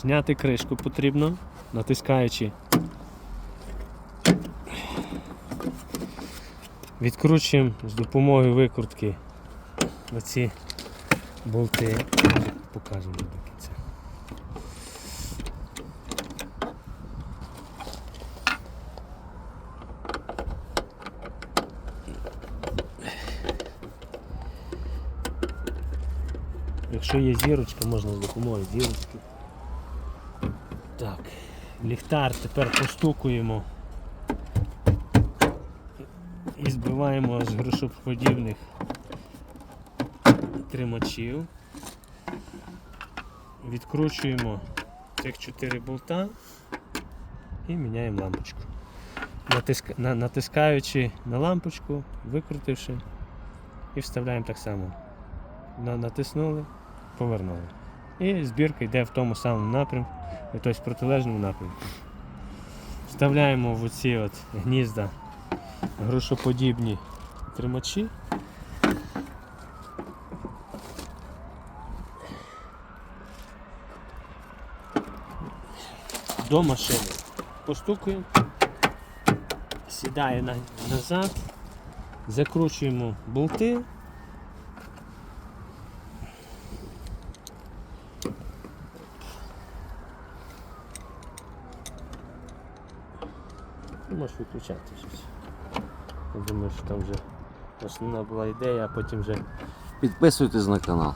Зняти кришку потрібно, натискаючи. Відкручуємо з допомогою викрутки оці болти. Покажемо до кінця. Якщо є зірочка, можна з допомогою зірочки. Так, ліхтар тепер постукуємо і збиваємо з грошоподібних тримачів. Відкручуємо цих 4 болта і міняємо лампочку. Натиска... на- Натискаючи на лампочку, викрутивши і вставляємо так само. Натиснули, повернули. І збірка йде в тому самому напрямку, тобто в протилежному напрямку. Вставляємо в оці от гнізда грошоподібні тримачі. До машини постукуємо, сідає назад, закручуємо болти. І можеш виключати щось. Я думаю, що там вже основна була ідея, а потім вже Підписуйтесь на канал.